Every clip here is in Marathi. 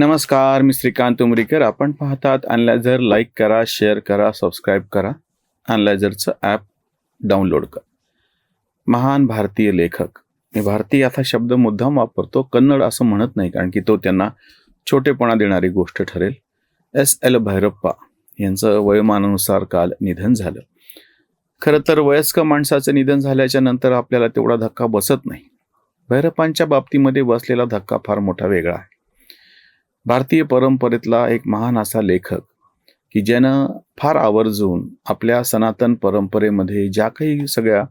नमस्कार मी श्रीकांत उमरीकर. आपण पाहतात अनलायझर लाईक करा शेअर करा सबस्क्राईब करा. अनलायझरचं ॲप डाउनलोड करा. महान भारतीय लेखक. मी भारतीय असा शब्द मुद्दाम वापरतो कन्नड असं म्हणत नाही कारण की तो त्यांना छोटेपणा देणारी गोष्ट ठरेल. एस. एल. भैरप्पा यांचं वयोमानानुसार काल निधन झालं. खरं तर वयस्क माणसाचं निधन झाल्याच्यानंतर आपल्याला तेवढा धक्का बसत नाही. भैरप्पांच्या बाबतीमध्ये बसलेला धक्का फार मोठा वेगळा आहे. भारतीय परंपरेतला एक महान असा लेखक की ज्यानं फार आवर्जून आपल्या सनातन परंपरेमध्ये ज्या काही सगळ्या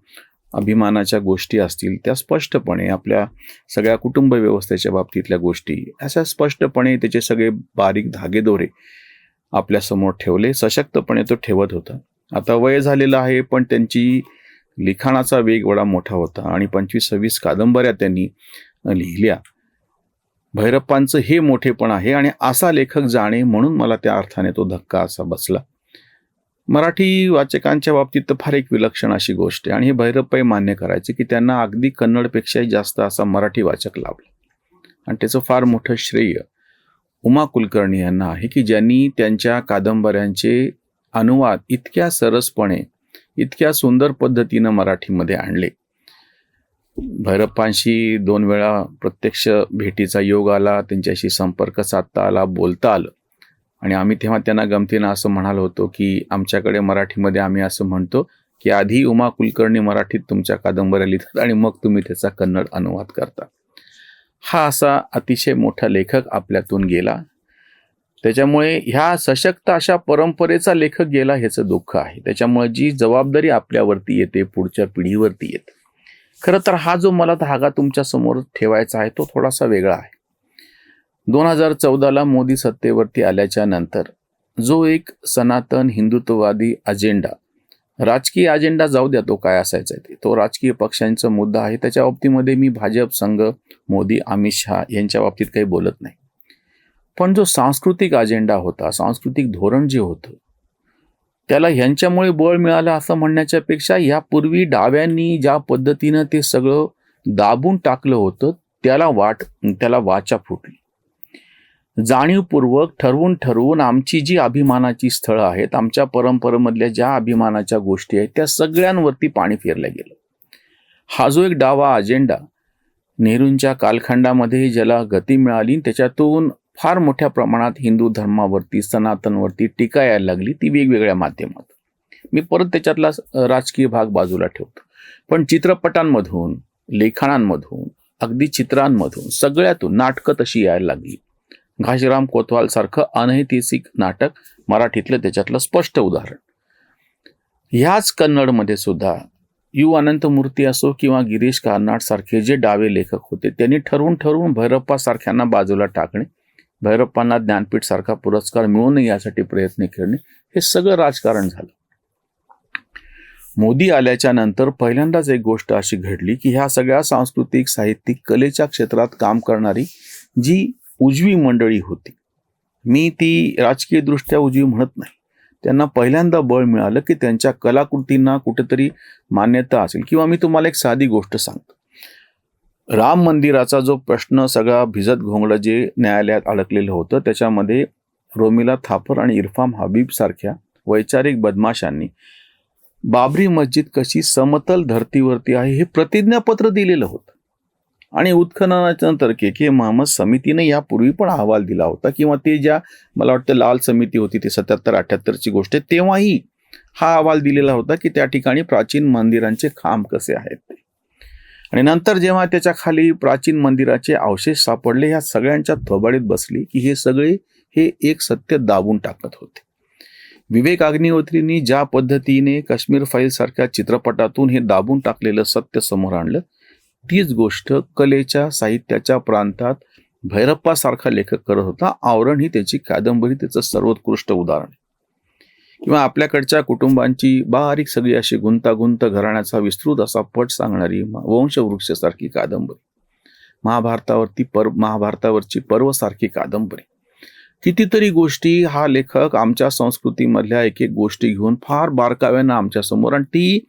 अभिमानाच्या गोष्टी असतील त्या स्पष्टपणे आपल्या सगळ्या कुटुंब व्यवस्थेच्या बाबतीतल्या गोष्टी अशा स्पष्टपणे त्याचे सगळे बारीक धागेदोरे आपल्यासमोर ठेवले. सशक्तपणे तो ठेवत होता. आता वय झालेलं आहे पण त्यांची लिखाणाचा वेग वडा मोठा होता आणि पंचवीस सव्वीस कादंबऱ्या त्यांनी लिहिल्या. भैरप्पांचं हे मोठेपण आहे आणि असा लेखक जाणे म्हणून मला त्या अर्थाने तो धक्का असा बसला. मराठी वाचकांच्या बाबतीत तर फार एक विलक्षण अशी गोष्ट आहे आणि हे भैरप्पाही मान्य करायचे की त्यांना अगदी कन्नडपेक्षाही जास्त असा मराठी वाचक लाभला. आणि त्याचं फार मोठं श्रेय उमा कुलकर्णी यांना आहे की ज्यांनी त्यांच्या कादंबऱ्यांचे अनुवाद इतक्या सरसपणे इतक्या सुंदर पद्धतीनं मराठीमध्ये आणले. भैरप्पांशी दोन वेळा प्रत्यक्ष भेटीचा योग आला त्यांच्याशी संपर्क साधता आला बोलता आलं. आणि आम्ही तेव्हा त्यांना गमतीनं असं म्हणालो होतो की आमच्याकडे मराठीमध्ये आम्ही असं म्हणतो की आधी उमा कुलकर्णी मराठीत तुमच्या कादंबऱ्या लिहितात आणि मग तुम्ही त्याचा कन्नड अनुवाद करता. हा असा अतिशय मोठा लेखक आपल्यातून गेला. त्याच्यामुळे ह्या सशक्त अशा परंपरेचा लेखक गेला ह्याचं दुःख आहे. त्याच्यामुळे जी जबाबदारी आपल्यावरती येते पुढच्या पिढीवरती येते. खरं तर हा जो मला धागा तुमच्यासमोर ठेवायचा आहे तो थोडासा वेगळा आहे. दोन हजार चौदाला मोदी सत्तेवरती आल्याच्यानंतर जो एक सनातन हिंदुत्ववादी अजेंडा राजकीय अजेंडा जाऊ द्या तो काय असायचा ते. तो राजकीय पक्षांचा मुद्दा आहे. त्याच्या बाबतीमध्ये मी भाजप संघ मोदी अमित शहा यांच्या बाबतीत काही बोलत नाही. पण जो सांस्कृतिक अजेंडा होता सांस्कृतिक धोरण जे होतं त्याला ह्यांच्यामुळे बळ मिळालं असं म्हणण्याच्या पेक्षा यापूर्वी डाव्यांनी ज्या पद्धतीनं ते सगळं दाबून टाकलं होतं त्याला वाट त्याला वाचा फुटली. जाणीवपूर्वक ठरवून ठरवून आमची जी अभिमानाची स्थळं आहेत आमच्या परंपरेमधल्या ज्या अभिमानाच्या गोष्टी आहेत त्या सगळ्यांवरती पाणी फिरलं गेलं. हा जो एक डावा अजेंडा नेहरूंच्या कालखंडामध्ये ज्याला गती मिळाली त्याच्यातून फार मोठ्या प्रमाणात हिंदू धर्मावरती सनातनवरती टीका यायला लागली ती वेगवेगळ्या माध्यमात मी परत त्याच्यातला राजकीय भाग बाजूला ठेवतो. पण चित्रपटांमधून लेखनांमधून अगदी चित्रांमधून सगळ्यातून नाटकं तशी यायला लागली. घाशीराम कोतवालसारखं अनैतिहासिक नाटक मराठीतलं त्याच्यातलं स्पष्ट उदाहरण. ह्याच कन्नडमध्ये सुद्धा यू अनंतमूर्ती असो किंवा गिरीश कार्नाड सारखे जे डावे लेखक होते त्यांनी ठरवून ठरवून भैरप्पा सारख्यांना बाजूला टाकणे भैरप्पांना ज्ञानपीठ सारखा पुरस्कार मिळू नये यासाठी प्रयत्न करणे हे सगळं राजकारण झालं. मोदी आल्याच्यानंतर पहिल्यांदाच एक गोष्ट अशी घडली की ह्या सगळ्या सांस्कृतिक साहित्यिक कलेच्या क्षेत्रात काम करणारी जी उजवी मंडळी होती. मी ती राजकीय दृष्ट्या उजवी म्हणत नाही. त्यांना पहिल्यांदा बळ मिळालं की त्यांच्या कलाकृतींना कुठेतरी मान्यता असेल. किंवा मी तुम्हाला एक साधी गोष्ट सांगतो. राम मंदिराचा जो प्रश्न सगळा भिजत घोंगडं जे न्यायालयात अडकलेलं होतं त्याच्यामध्ये रोमिला थापर आणि इरफाम हबीब सारख्या वैचारिक बदमाशांनी बाबरी मस्जिद कशी समतल धर्तीवरती आहे हे प्रतिज्ञापत्र दिलेलं होतं. आणि उत्खननाच्या नंतर के के महम्मद समितीने यापूर्वी पण अहवाल दिला होता किंवा ते ज्या मला वाटतं लाल समिती होती ती सत्याहत्तर अठ्याहत्तरची गोष्ट आहे तेव्हाही हा अहवाल दिलेला होता की त्या ठिकाणी प्राचीन मंदिरांचे खांब कसे आहेत ते. आणि नंतर जेव्हा त्याच्याखाली प्राचीन मंदिराचे अवशेष सापडले ह्या सगळ्यांच्या थोबाडीत बसली की हे सगळे हे एक सत्य दाबून टाकत होते. विवेक अग्निहोत्रींनी ज्या पद्धतीने काश्मीर फाईल सारख्या चित्रपटातून हे दाबून टाकलेलं सत्य समोर आणलं तीच गोष्ट कलेच्या साहित्याच्या प्रांतात भैरप्पासारखा लेखक करत होता. आवरण ही त्याची कादंबरी त्याचं सर्वोत्कृष्ट उदाहरण किंवा आपल्याकडच्या कुटुंबांची बारीक सगळी अशी गुंतागुंत घराण्याचा विस्तृत असा पट सांगणारी वंशवृक्षसारखी कादंबरी. महाभारतावरती पर महाभारतावरची पर्वसारखी कादंबरी. कितीतरी गोष्टी हा लेखक आमच्या संस्कृतीमधल्या एक एक गोष्टी घेऊन फार बारकाव्यानं आमच्यासमोर आणि ती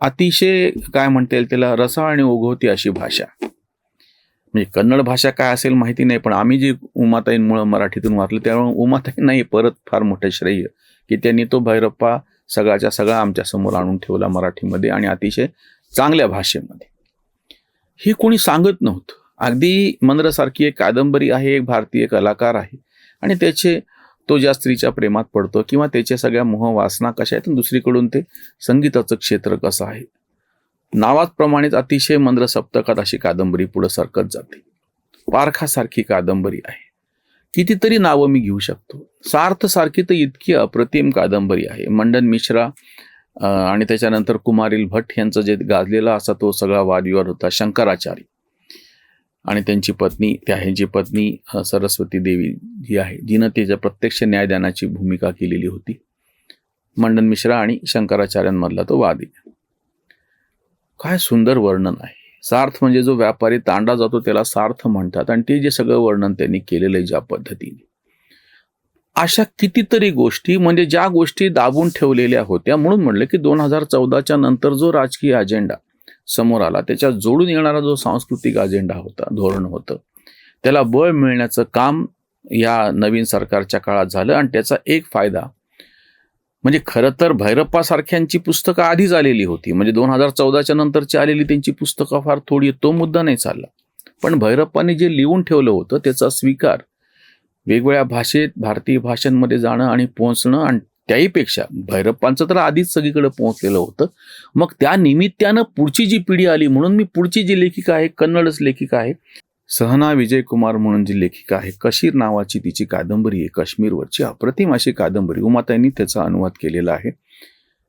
अतिशय काय म्हणता येईल त्याला रसाळ आणि ओघवती अशी भाषा. म्हणजे कन्नड भाषा काय असेल माहिती नाही पण आम्ही जी उमाताईंमुळं मराठीतून वाचलं त्यामुळे उमाताई नाही परत फार मोठं श्रेय. की त्यांनी तो भैरप्पा सगळ्याच्या सगळा आमच्यासमोर आणून ठेवला मराठीमध्ये आणि अतिशय चांगल्या भाषेमध्ये. हे कोणी सांगत नव्हतं. अगदी मंद्रसारखी एक कादंबरी आहे एक भारतीय कलाकार आहे आणि त्याचे तो ज्या स्त्रीच्या प्रेमात पडतो किंवा त्याच्या सगळ्या मोह वासना कशा आहेत आणि दुसरीकडून ते संगीताचं क्षेत्र कसं आहे. नावाप्रमाणेच अतिशय मंद्र सप्तकात अशी कादंबरी पुढं सरकत जाते. पारखासारखी कादंबरी आहे. कितीतरी नावं मी घेऊ शकतो. सार्थ सारखी तर इतकी अप्रतिम कादंबरी आहे. मंडन मिश्रा आणि त्याच्यानंतर कुमारिल भट यांचं जे गाजलेला असा तो सगळा वादविवाद होता शंकराचार्य. आणि त्यांची पत्नी त्या ह्यांची पत्नी सरस्वती देवी जी आहे जिनं त्याच्या प्रत्यक्ष न्यायदानाची भूमिका केलेली होती. मंडन मिश्रा आणि शंकराचार्यांमधला तो वादी काय सुंदर वर्णन आहे. सार्थ म्हणजे जो व्यापारी तांडा जातो त्याला सार्थ म्हणतात. आणि ते जे सगळं वर्णन त्यांनी केलेलं आहे ज्या पद्धतीने. अशा कितीतरी गोष्टी म्हणजे ज्या गोष्टी दाबून ठेवलेल्या होत्या म्हणून म्हणलं की दोन हजार चौदाच्या नंतर जो राजकीय अजेंडा समोर आला त्याच्यात जोडून येणारा जो सांस्कृतिक अजेंडा होता धोरण होतं त्याला बळ मिळण्याचं काम या नवीन सरकारच्या काळात झालं. आणि त्याचा एक फायदा म्हणजे खरं तर भैरप्पासारख्यांची पुस्तकं आधीच आलेली होती. म्हणजे दोन हजार चौदाच्या नंतरची आलेली त्यांची पुस्तकं फार थोडी तो मुद्दा नाही चालला. पण भैरप्पाने जे लिहून ठेवलं होतं त्याचा स्वीकार वेगवेगळ्या भाषेत भारतीय भाषांमध्ये जाणं आणि पोहोचणं आणि त्याहीपेक्षा भैरप्पांचं तर आधीच सगळीकडे पोहोचलेलं होतं. मग त्या निमित्तानं पुढची जी पिढी आली म्हणून मी पुढची जी लेखिका आहे कन्नडच लेखिका आहे सहना विजय कुमार म्हणून जी लेखिका आहे कशीर नावाची तिची कादंबरी आहे काश्मीरवरची. अप्रतिम अशी कादंबरी. उमाताईंनी त्याचा अनुवाद केलेला आहे.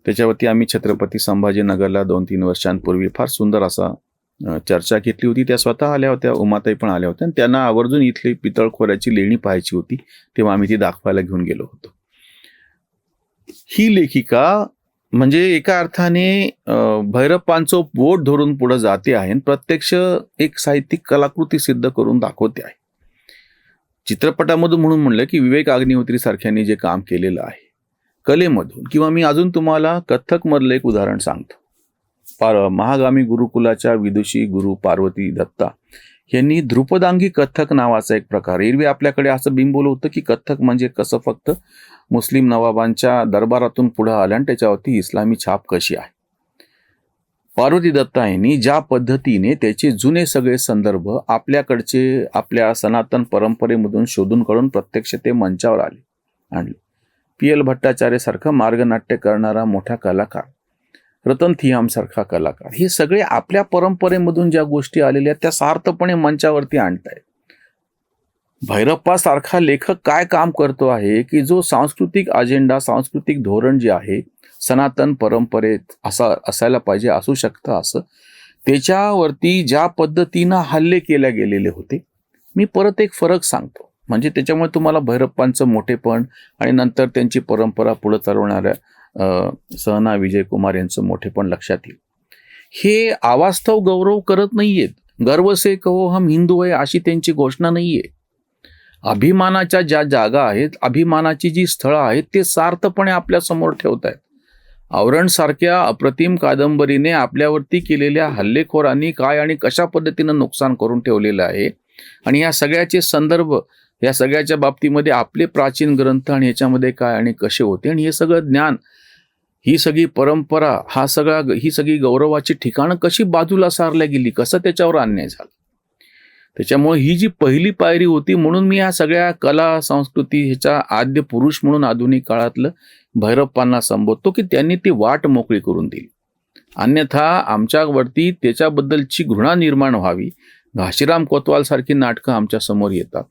त्याच्यावरती आम्ही छत्रपती संभाजीनगरला दोन तीन वर्षांपूर्वी फार सुंदर असा चर्चा घेतली होती. त्या स्वतः आल्या होत्या उमाताई पण आल्या होत्या. आणि त्यांना आवर्जून इथली पितळखोऱ्याची लेणी पाहायची होती तेव्हा आम्ही ती दाखवायला घेऊन गेलो होतो. ही लेखिका म्हणजे एका अर्थाने अ, भैरप्पांचं बोट धरून पुढे जाते आहे आणि प्रत्यक्ष एक साहित्यिक कलाकृती सिद्ध करून दाखवते आहे. चित्रपटामधून म्हणून म्हणलं की विवेक अग्निहोत्री सारख्यांनी जे काम केलेलं आहे कलेमधून. किंवा मी अजून तुम्हाला कथ्थक मधलं एक उदाहरण सांगतो. पार महागामी गुरुकुलाच्या विदुषी गुरु पार्वती दत्ता यांनी ध्रुपदांगी कथ्थक नावाचा एक प्रकार. एरवी आपल्याकडे असं बिंबवलं होतं की कथ्थक म्हणजे कसं फक्त मुस्लिम नवाबांच्या दरबारातून पुढे आल्या आणि त्याच्यावरती इस्लामी छाप कशी आहे? पार्वती दत्ता यांनी ज्या पद्धतीने त्याचे जुने सगळे संदर्भ आपल्याकडचे आपल्या सनातन परंपरेमधून शोधून काढून प्रत्यक्ष ते मंचावर आले आणले. पी एल भट्टाचार्यसारखा मार्गनाट्य करणारा मोठा कलाकार रतन थियामसारखा कलाकार हे सगळे आपल्या परंपरेमधून ज्या गोष्टी आलेल्या त्या सार्थपणे मंचावरती आणतायत. भैरप्पा सारखा लेखक काय काम करतो आहे की जो सांस्कृतिक अजेंडा सांस्कृतिक धोरण जे आहे सनातन परंपरेत असा असायला पाहिजे असू शकतं असं. त्याच्यावरती ज्या पद्धतीनं हल्ले केल्या गेलेले होते मी परत एक फरक सांगतो. म्हणजे त्याच्यामुळे तुम्हाला भैरप्पांचं मोठेपण आणि नंतर त्यांची परंपरा पुढे चालवणाऱ्या सहना विजय कुमार यांचं मोठेपण लक्षात येईल. हे आवास्तव गौरव करत नाहीयेत. गर्व से कहो हम हिंदू आहे अशी त्यांची घोषणा नाहीये. अभिमानाच्या ज्या जागा आहेत अभिमानाची जी स्थळं आहेत ते सार्थपणे आपल्यासमोर ठेवत आहेत. आवरणसारख्या अप्रतिम कादंबरीने आपल्यावरती केलेल्या हल्लेखोरांनी काय आणि कशा पद्धतीनं नुकसान करून ठेवलेलं आहे? आणि या सगळ्याचे संदर्भ या सगळ्याच्या बाबतीमध्ये आपले प्राचीन ग्रंथ आणि याच्यामध्ये काय आणि कसे होते? आणि हे सगळं ज्ञान ही सगळी परंपरा हा सगळा ही सगळी गौरवाची ठिकाणं कशी बाजूला सारल्या गेली? कसं त्याच्यावर अन्याय झाला? त्याच्यामुळे ही जी पहिली पायरी होती म्हणून मी या सगळ्या कला संस्कृती ह्याच्या आद्य पुरुष म्हणून आधुनिक काळातलं भैरप्पांना संबोधतो की त्यांनी ती वाट मोकळी करून दिली. अन्यथा आमच्यावरती त्याच्याबद्दलची घृणा निर्माण व्हावी. घाशीराम कोतवाल सारखी नाटकं आमच्यासमोर येतात.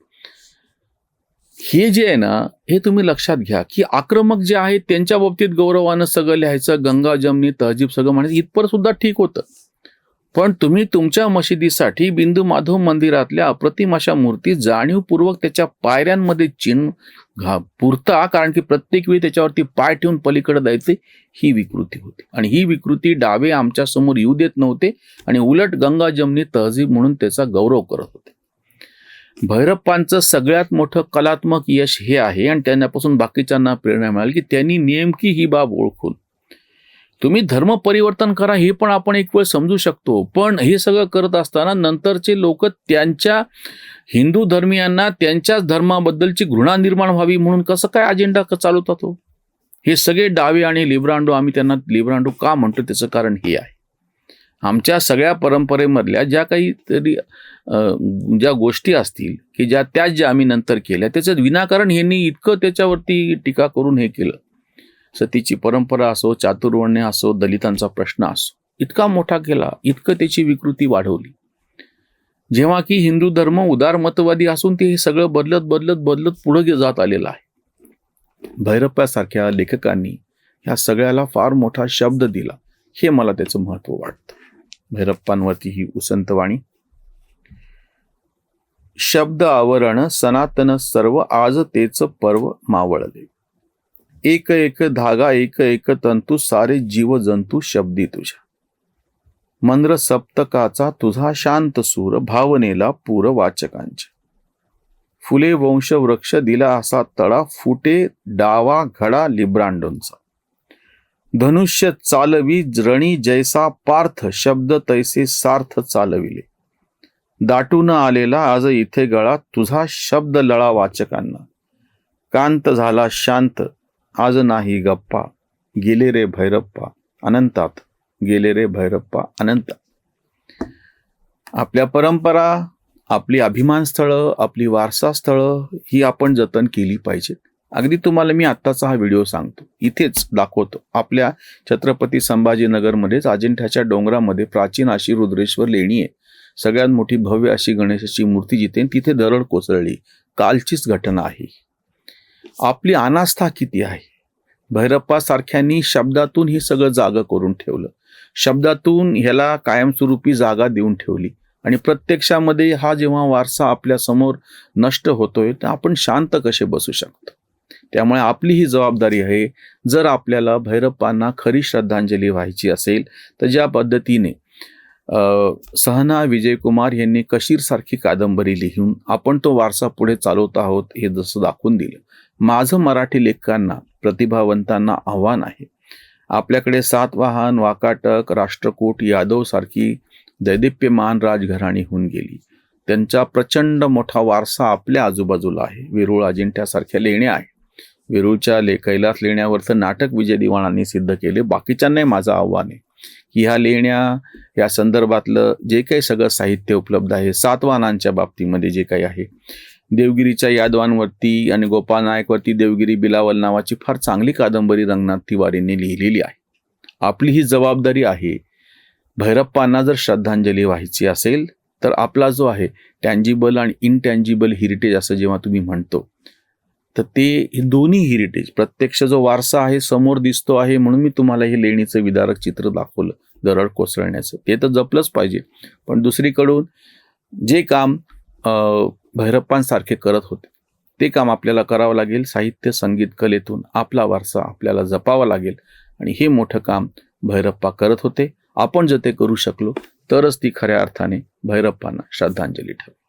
हे जे आहे ना हे तुम्ही लक्षात घ्या की आक्रमक जे आहेत त्यांच्या बाबतीत गौरवानं सगळं लिहायचं गंगा जमनी तहजीब सगळं म्हणायचं इथपर सुद्धा ठीक होतं. पण तुम्ही तुमच्या मशिदीसाठी बिंदू माधव मंदिरातल्या अप्रतिम अशा मूर्ती जाणीवपूर्वक त्याच्या पायऱ्यांमध्ये चिन्ह घा पुरता कारण की प्रत्येक वेळी त्याच्यावरती पाय ठेवून पलीकडे जायचे ही विकृती होती. आणि ही विकृती डावे आमच्यासमोर येऊ देत नव्हते आणि उलट गंगा जमनी तहजीब म्हणून त्याचा गौरव करत होते. भैरप्पांचं सगळ्यात मोठं कलात्मक यश हे आहे आणि त्यांच्यापासून बाकीच्यांना प्रेरणा मिळाली की त्यांनी नेमकी ही बाब ओळखून तुम्ही धर्म परिवर्तन करा हे पण आपण एक वेळ समजू शकतो. पण हे सगळं करत असताना नंतरचे लोक त्यांच्या हिंदू धर्मियांना त्यांच्याच धर्माबद्दलची घृणा निर्माण व्हावी म्हणून कसं काय अजेंडा क- चालवतात तो हे सगळे डावे आणि लिब्रांडो आम्ही त्यांना लिब्रांडो का म्हणतो त्याचं कारण हे आहे. आमच्या सगळ्या परंपरेमधल्या ज्या काही तरी ज्या गोष्टी असतील की ज्या त्याच ज्या आम्ही नंतर केल्या त्याचं विनाकारण यांनी इतकं त्याच्यावरती टीका करून हे केलं. सतीची परंपरा असो चातुर्वर्ण्य असो दलितांचा प्रश्न असो. इतका मोठा केला इतकं त्याची विकृती वाढवली. जेव्हा की हिंदू धर्म उदारमतवादी असून ते हे सगळं बदलत बदलत बदलत पुढे जात आलेलं आहे. भैरप्पासारख्या लेखकांनी ह्या सगळ्याला फार मोठा शब्द दिला. हे मला त्याचं महत्त्व वाटतं. भैरप्पांवरती ही उसंतवाणी शब्द आवरण सनातन सर्व आज तेच पर्व मावळले. एक एक धागा एक एक तंतू सारे जीव जंतू शब्दी तुझ्या. मंद्र सप्तकाचा तुझा शांत सूर भावनेला पूर वाचकांच्या फुले वंश वृक्ष दिला असा तळा फुटे डावा घडा लिब्रांडोंचा. धनुष्य चालवी रणी जैसा पार्थ शब्द तैसे सार्थ चालविले. दाटून आलेला आज इथे गळा तुझा शब्द लळा वाचकांना. कांत झाला शांत आज नाही गप्पा. गेले रे भैरप्पा. अनंतात. गेले रे भैरप्पा. अनंतात आपल्या परंपरा आपली अभिमान स्थळं आपली वारसा स्थळं ही आपण जतन केली पाहिजेत. अगदी तुम्हाला मी आत्ताचा हा व्हिडिओ सांगतो. इथेच दाखवतो. आपल्या छत्रपती संभाजीनगरमध्येच अजिंठ्याच्या डोंगरामध्ये प्राचीन अशी रुद्रेश्वर लेणी आहे. सगळ्यात मोठी भव्य अशी गणेशाची मूर्ती जिथे तिथे दरड कोसळली. कालचीच घटना आहे. आपली अनास्था किती आहे? भैरप्पा सारख्यांनी शब्दातून हे सगळं जागं करून ठेवलं. शब्दातून ह्याला कायमस्वरूपी जागा देऊन ठेवली. आणि प्रत्यक्षामध्ये हा जेव्हा वारसा आपल्यासमोर नष्ट होतोय तर आपण शांत कसे बसू शकतो? त्यामुळे आपली ही जबाबदारी आहे जर आपल्याला भैरप्पांना खरी श्रद्धांजली व्हायची असेल तर ज्या पद्धतीने सहना विजयकुमार यांनी कशीरसारखी कादंबरी लिहून आपण तो वारसा पुढे चालवत आहोत हे जसं दाखवून दिलं. माझं मराठी लेखकांना प्रतिभावंतांना आव्हान आहे. आपल्याकडे सातवाहन वाकाटक राष्ट्रकूट यादव सारखी दैदिप्यमान राजघराणी होऊन गेली. त्यांचा प्रचंड मोठा वारसा आपल्या आजूबाजूला आहे. वेरूळ अजिंठ्यासारख्या लेण्या आहे वेरूळच्या ले कैलास लेण्यावरचं नाटक विजय दिवाणांनी सिद्ध केले. बाकीच्यांनाही माझं आव्हान आहे. की ह्या लेण्या या संदर्भातलं जे काही सगळं साहित्य उपलब्ध आहे सातवाहनांच्या बाबतीमध्ये जे काही आहे देवगिरीच्या यादवांवरती आणि गोपाळ नायकवरती देवगिरी बिलावल नावाची फार चांगली कादंबरी रंगनाथ तिवारींनी लिहिलेली आहे. आपली ही जबाबदारी आहे. भैरप्पांना जर श्रद्धांजली व्हायची असेल तर आपला जो आहे टँजिबल आणि इनटँजिबल हेरिटेज असं जेव्हा तुम्ही म्हणतो तर ते हे दोन्ही हेरिटेज प्रत्यक्ष जो वारसा आहे समोर दिसतो आहे म्हणून मी तुम्हाला हे लेणीचं विदारक चित्र दाखवलं दरड कोसळण्याचं. ते तर जपलंच पाहिजे. पण दुसरीकडून जे काम भैरप्पांसारखे करत होते. ते काम आपल्याला करावं लागेल साहित्य संगीत कलेतून आपला वारसा आपल्याला जपावा लागेल आणि हे मोठं काम भैरप्पा करत होते. आपण जर ते करू शकलो तरच ती खऱ्या अर्थाने भैरप्पांना श्रद्धांजली ठरेल.